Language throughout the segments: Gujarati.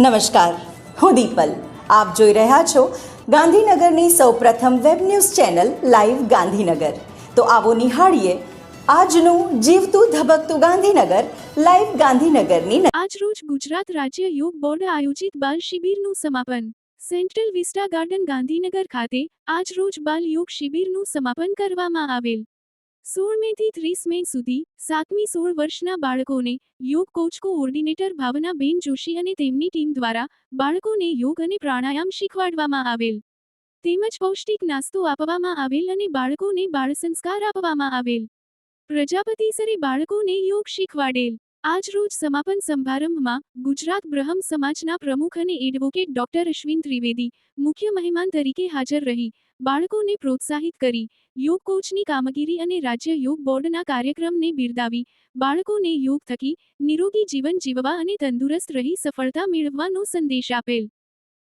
નમસ્કાર. હું દીપલ. આપ જોઈ રહ્યા છો ગાંધીનગરની સૌપ્રથમ web news channel live Gandhinagar. તો આવો નિહાળીએ આજનું જીવતું ધબકતું ગાંધીનગર, લાઈવ ગાંધીનગરની આજરોજ ગુજરાત રાજ્ય યોગ બોર્ડ આયોજિત બાલ શિબિરનું સમાપન. સેન્ટ્રલ વિસ્ટા ગાર્ડન ગાંધીનગર ખાતે આજરોજ બાલ યોગ શિબિરનું સમાપન કરવામાં આવેલ. સોળ મે ત્રીસ મે સુધી સાતમી સોળ વર્ષના બાળકોને યોગ કોચ ઓર્ડિનેટર ભાવનાબેન જોશી અને તેમની ટીમ દ્વારા બાળકોને યોગ અને પ્રાણાયામ શીખવાડવામાં આવેલ. તેમજ પૌષ્ટિક નાસ્તો આપવામાં આવેલ અને બાળકોને બાળસંસ્કાર આપવામાં આવેલ. પ્રજાપતિ સરે બાળકોને યોગ શીખવાડેલ. આજ રોજ સમાપન સમારંભમાં ગુજરાત બ્રહ્મ સમાજના પ્રમુખ અને એડવોકેટ ડોક્ટર અશ્વિન ત્રિવેદી, મુખ્ય મહેમાન તરીકે હાજર રહી, બાળકોને પ્રોત્સાહિત કરી, યોગ કોચની કામગીરી અને રાજ્ય યોગ બોર્ડના કાર્યક્રમને બિરદાવી, બાળકોને યોગ થકી, નિરોગી જીવન જીવવા અને તંદુરસ્ત રહી સફળતા મેળવવાનો સંદેશ આપેલ.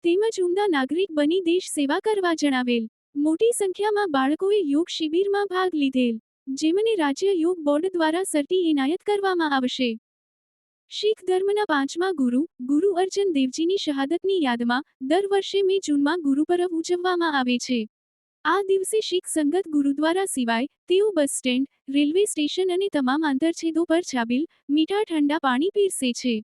તેમજ ઉમદા નાગરિક બની દેશ સેવા કરવા જણાવેલ. મોટી સંખ્યામાં બાળકોએ યોગ શિબિરમાં ભાગ લીધેલ. જેમને રાજ્ય યોગ બોર્ડ દ્વારા સર્ટી એનાયત કરવામાં આવશે. શીખ ધર્મના પાંચમા ગુરુ ગુરુ અર્જન દેવજીની શહાદતની યાદમાં દર વર્ષે મે જૂનમાં ગુરુપરબ ઉજવવામાં આવે છે. આ દિવસે શીખ સંગત ગુરુદ્વારા સિવાય તેઓ બસ સ્ટેન્ડ, રેલવે સ્ટેશન અને તમામ આંતરછેદો પર છાબીલ, મીઠા ઠંડા પાણી પીરસે છે.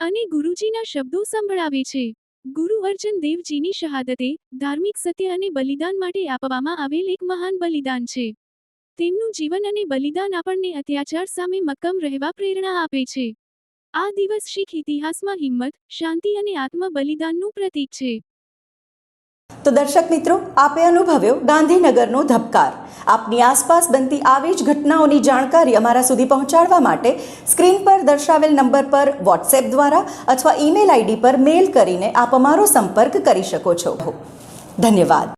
અને ગુરુજીના શબ્દો સંભળાવે છે. ગુરુ અર્જન દેવજીની શહાદતે ધાર્મિક સત્ય અને બલિદાન માટે આપવામાં આવેલ એક મહાન બલિદાન છે. તેમનું જીવન અને બલિદાન આપણને અત્યાચાર સામે મક્કમ રહેવા પ્રેરણા આપે છે. આ દિવસ શીખ ઇતિહાસમાં હિંમત, શાંતિ અને આત્મ બલિદાનનું પ્રતીક છે. તો દર્શક મિત્રો, આપે અનુભવ્યો ગાંધીનગરનો ધબકાર. આપની આસપાસ બનતી આવી જ ઘટનાઓની જાણકારી અમારા સુધી પહોંચાડવા માટે સ્ક્રીન પર દર્શાવેલ નંબર પર વોટ્સએપ દ્વારા અથવા ઈમેલ આઈડી પર મેલ કરીને આપ અમારો સંપર્ક કરી શકો છો. ધન્યવાદ.